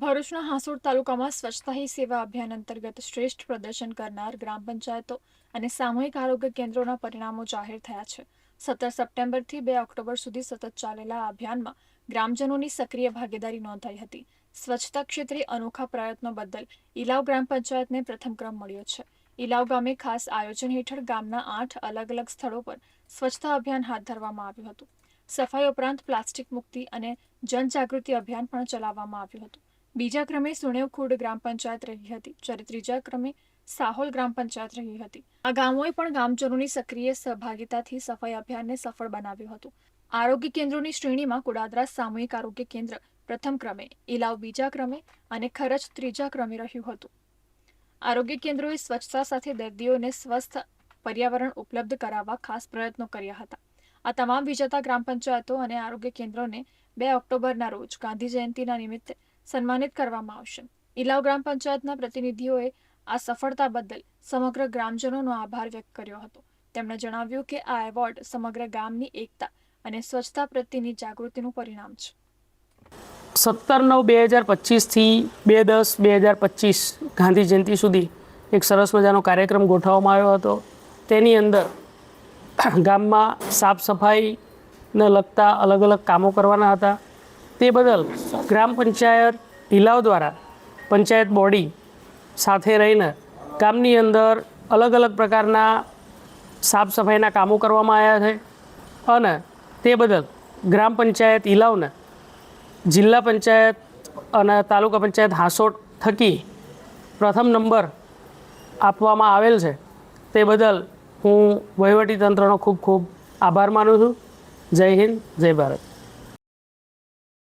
ભરૂચના હાંસોડ તાલુકામાં સ્વચ્છતા હી સેવા અભિયાન અંતર્ગત શ્રેષ્ઠ પ્રદર્શન કરનાર ગ્રામ પંચાયતો અને સામૂહિક આરોગ્ય કેન્દ્રોના પરિણામો જાહેર થયા છે. સત્તર સપ્ટેમ્બરથી બે ઓક્ટોબર સુધી સતત ચાલેલા અભિયાનમાં ગ્રામજનોની સક્રિય ભાગીદારી નોંધાઈ હતી. સ્વચ્છતા ક્ષેત્રે અનોખા પ્રયત્નો બદલ ઇલાવ ગ્રામ પંચાયતને પ્રથમ ક્રમ મળ્યો છે. ઇલાવ ગામે ખાસ આયોજન હેઠળ ગામના આઠ અલગ અલગ સ્થળો પર સ્વચ્છતા અભિયાન હાથ ધરવામાં આવ્યું હતું. સફાઈ ઉપરાંત પ્લાસ્ટિક મુક્તિ અને જનજાગૃતિ અભિયાન પણ ચલાવવામાં આવ્યું હતું. બીજા ક્રમે સુણેવખુડ ગ્રામ પંચાયત રહી હતી. જ્યારે ત્રીજા ક્રમે સાહોલ ગ્રામ પંચાયત રહી હતી. આ ગામોએ પણ ગામજનોની સક્રિય સહભાગિતાથી સફાઈ અભિયાનને સફળ બનાવ્યું હતું. આરોગ્ય કેન્દ્રોની શ્રેણીમાં કુડાદરા સામૂહિક આરોગ્ય કેન્દ્ર પ્રથમ ક્રમે ઇલાવ બીજા ક્રમે અને ખરચ ત્રીજા ક્રમે રહ્યું હતું. આરોગ્ય કેન્દ્રોએ સ્વચ્છતા સાથે દર્દીઓને સ્વસ્થ પર્યાવરણ ઉપલબ્ધ કરાવવા ખાસ પ્રયત્નો કર્યા હતા. આ તમામ વિજેતા ગ્રામ પંચાયતો અને આરોગ્ય કેન્દ્રોને બે ઓક્ટોબરના રોજ ગાંધી જયંતિના નિમિત્તે સન્માનિત કરવામાં આવશે. ઇલાવ ગ્રામ પંચાયતના પ્રતિનિધિઓએ આ સફળતા બદલ સમગ્ર ગ્રામજનોનો આભાર વ્યક્ત કર્યો હતો. તેમણે જણાવ્યું કે આ એવોર્ડ સમગ્ર ગામની એકતા અને સ્વચ્છતા પ્રત્યેની જાગૃતિનું પરિણામ છે. સત્તર નવ બે હજાર પચીસથી બે દસ બે હજાર પચીસ ગાંધી જયંતિ સુધી એક સરસ મજાનો કાર્યક્રમ ગોઠવવામાં આવ્યો હતો. તેની અંદર ગામમાં સાફ સફાઈને લગતા અલગ અલગ કામો કરવાના હતા. તે બદલ ગ્રામ પંચાયત ઢીલાવ દ્વારા પંચાયત બોડી સાથે રહીને ગામની અંદર અલગ અલગ પ્રકારના સાફ સફાઈના કામો કરવામાં આવ્યા છે અને તે બદલ ગ્રામ પંચાયત ઇલાવને જિલ્લા પંચાયત અને તાલુકા પંચાયત હાંસોટ થકી પ્રથમ નંબર આપવામાં આવેલ છે. તે બદલ હું વહીવટી તંત્રનો ખૂબ ખૂબ આભાર માનું છું. જય હિન્દ જય ભારત.